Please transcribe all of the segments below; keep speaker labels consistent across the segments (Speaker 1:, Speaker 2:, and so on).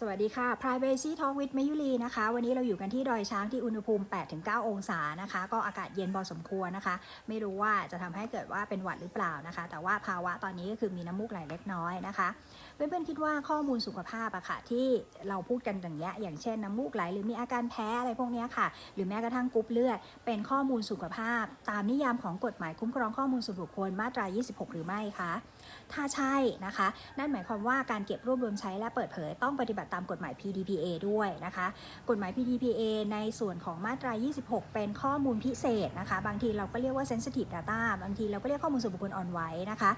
Speaker 1: สวัสดีค่ะ Privacy Talk with มยุรีนะคะ วันนี้เราอยู่กันที่ดอยช้างที่อุณหภูมิ 8-9 องศานะคะ ก็อากาศเย็นพอสมควรนะคะ ไม่รู้ว่าจะทำให้เกิดว่าเป็นหวัดหรือเปล่านะคะ แต่ว่าภาวะตอนนี้ก็คือมีน้ำมูกไหลเล็กน้อยนะคะ เพื่อนๆคิดว่าข้อมูลสุขภาพอะค่ะที่เราพูดกันอย่างเงี้ยอย่างเช่นน้ำมูกไหลหรือมีอาการแพ้อะไรพวกนี้ค่ะ หรือแม้กระทั่งกรุ๊ปเลือด เป็นข้อมูลสุขภาพ ตามนิยามของกฎหมายคุ้มครองข้อมูลส่วนบุคคลมาตรา 26 หรือไม่คะ ถ้าใช่นะคะ นั่นหมายความว่าการเก็บรวบรวมใช้และเปิดเผยต้องปฏิบัติตามกฎหมาย PDPA ด้วยนะคะ กฎหมาย PDPA ในส่วนของมาตรา 26 เป็นข้อมูลพิเศษนะคะ บางทีเราก็เรียกว่า sensitive data บางทีเราก็เรียกข้อมูลส่วนบุคคลอ่อนไหวนะคะ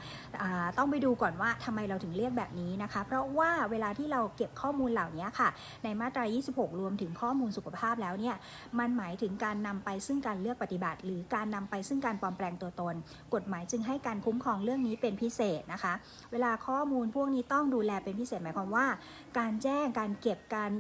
Speaker 1: ต้องไปดูก่อนว่าทำไมเราถึงเรียกแบบนี้นะคะ เพราะว่าเวลาที่เราเก็บข้อมูลเหล่านี้ค่ะ ในมาตรา 26 รวมถึงข้อมูลสุขภาพแล้วเนี่ย มันหมายถึงการนำไปซึ่งการเลือกปฏิบัติ หรือการนำไปซึ่งการปลอมแปลงตัวตน กฎหมายจึงให้การคุ้มครองเรื่องนี้เป็นพิเศษนะคะ เวลาข้อมูลพวกนี้ต้องดูแลเป็นพิเศษหมายความว่า การแจ้งการเก็บการ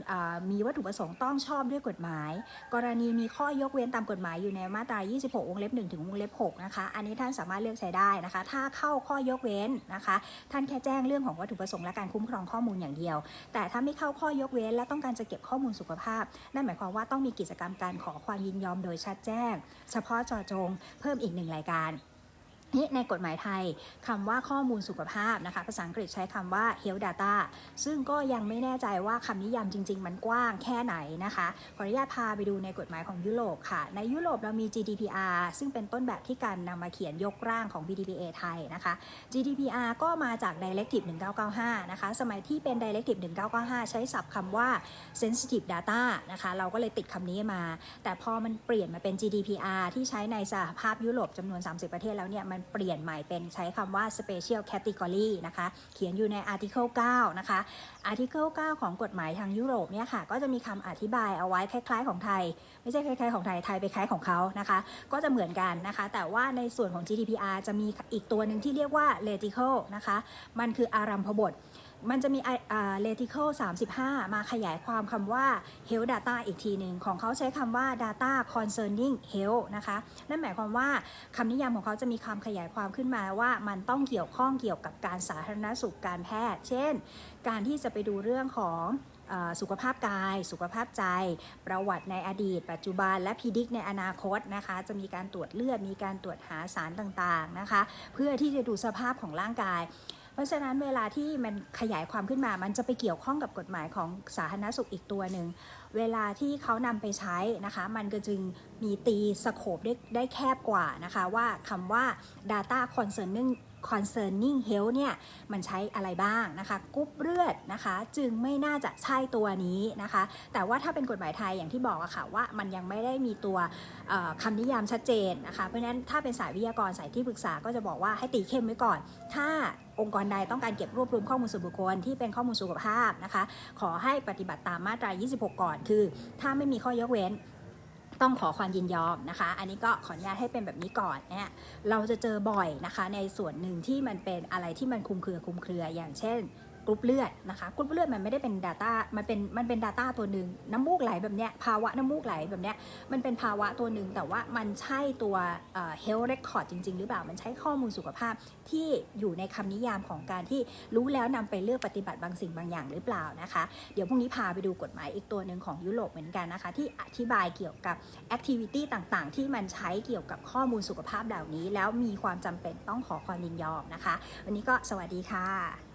Speaker 1: มีวัตถุประสงค์ต้องชอบด้วยกฎหมาย กรณีมีข้อยกเว้นตามกฎหมายอยู่ในมาตรา 26 วงเล็บ 1 ถึงวงเล็บ 6 นะคะ อันนี้ท่านสามารถเลือกใช้ได้นะคะ ถ้าเข้าข้อยกเว้นนะคะ ท่านแค่แจ้งเรื่องของวัตถุประสงค์และการคุ้มครองข้อมูลอย่างเดียว แต่ถ้าไม่เข้าข้อยกเว้นและต้องการจะเก็บข้อมูลสุขภาพ นั่นหมายความว่าต้องมีกิจกรรมการขอความยินยอมโดยชัดแจ้ง เฉพาะเจอจง เพิ่มอีกหนึ่งรายการ นี่ในกฎหมายไทยคำว่าข้อมูลสุขภาพนะคะภาษาอังกฤษใช้คำว่า health data ซึ่งก็ยังไม่แน่ใจว่าคำนิยามจริง ๆ มันกว้างแค่ไหนนะคะขออนุญาตพาไปดูในกฎหมายของยุโรปค่ะ ในยุโรปเรามี GDPR ซึ่งเป็นต้นแบบที่การนำมาเขียนยกร่างของ PDPA ไทยนะคะ GDPR ก็มาจาก Directive 1995 นะคะ สมัยที่เป็น Directive 1995 ใช้ศัพท์คำว่า sensitive data นะคะเราก็เลยติดคำนี้มา แต่พอมันเปลี่ยนมาเป็น GDPR ที่ใช้ในสหภาพยุโรปจำนวน 30 ประเทศแล้วเนี่ยมันเปลี่ยนใหม่เป็นใช้คำว่า special category นะคะ เขียนอยู่ใน article 9 นะคะ article 9 ของกฎหมายทางยุโรปเนี่ยค่ะ ก็จะมีคำอธิบายเอาไว้คล้าย ๆ ของไทย ไม่ใช่คล้ายๆของไทย ไทยไปคล้ายของเขานะคะ ก็จะเหมือนกันนะคะ แต่ว่าในส่วนของ GDPR จะมีอีกตัวหนึ่งที่เรียกว่า leticle นะคะ มันคืออารัมพบท มันจะมีอ่า leticle 35 มาขยายความคำว่า health data อีกทีหนึ่งของเขาใช้คำว่า data concerning health นะคะ นั่นหมายความว่าคำนิยามของเขาจะมีคำขยายความขึ้นมาว่ามันต้องเกี่ยวข้องเกี่ยวกับการสาธารณสุขการแพทย์ เช่น การที่จะไปดูเรื่องของสุขภาพกาย สุขภาพใจ ประวัติในอดีต ปัจจุบัน และพิดิกในอนาคตนะคะ จะมีการตรวจเลือด มีการตรวจหาสารต่างๆนะคะ เพื่อที่จะดูสภาพของร่างกาย ราะฉะนั้นเวลาที่มันขยายความขึ้นมา มันจะไปเกี่ยวข้องกับกฎหมายของสาธารณสุขอีกตัวหนึ่ง เวลาที่เขานำไปใช้นะคะ มันก็จึงมีตีสโคปได้ได้แคบกว่านะคะว่าคำว่า data concerning concerning health เนี่ยมันใช้อะไรบ้างนะคะกรุ๊ปเลือดนะคะ จึงไม่น่าจะใช่ตัวนี้นะคะ แต่ว่าถ้าเป็นกฎหมายไทยอย่างที่บอกอะค่ะว่ามันยังไม่ได้มีตัวเอ่อคำนิยามชัดเจนนะคะ เพราะฉะนั้นถ้าเป็นสายวิทยากรสายที่ปรึกษาก็จะบอกว่าให้ตีเข้มไว้ก่อน ถ้าองค์กรใดต้องการเก็บรวบรวมข้อมูลส่วนบุคคลที่เป็นข้อมูลสุขภาพนะคะ ขอให้ปฏิบัติตามมาตรา 26 ก่อน คือ ถ้าไม่มีข้อยกเว้น ต้องขอความยินยอมนะคะ อันนี้ก็ขออนุญาตให้เป็นแบบนี้ก่อนเนี่ยเราจะเจอบ่อยนะคะ ในส่วนหนึ่งที่มันเป็นอะไรที่มันคุมเครือคุมเครืออย่างเช่น กรุ๊ปเลือดนะคะกรุ๊ปเลือดมันไม่ได้เป็น Data มันเป็นมันเป็น Data ตัวหนึ่งน้ำมูกไหลแบบเนี้ยภาวะน้ำมูกไหลแบบเนี้ยมันเป็นภาวะตัวหนึ่งแต่ว่ามันใช่ตัวเอ่อ health record จริง ๆ หรือเปล่ามันใช้ข้อมูลสุขภาพที่อยู่ในคำนิยามของการที่รู้แล้วนำไปเลือกปฏิบัติบางสิ่งบางอย่างหรือเปล่านะคะ เดี๋ยวพรุ่งนี้พาไปดูกฎหมายอีกตัวหนึ่งของยุโรปเหมือนกันนะคะ ที่อธิบายเกี่ยวกับ activity ต่างๆ ที่มันใช้เกี่ยวกับข้อมูลสุขภาพเหล่านี้ แล้วมีความจำเป็นต้องขอความยินยอมนะคะ วันนี้ก็สวัสดีค่ะ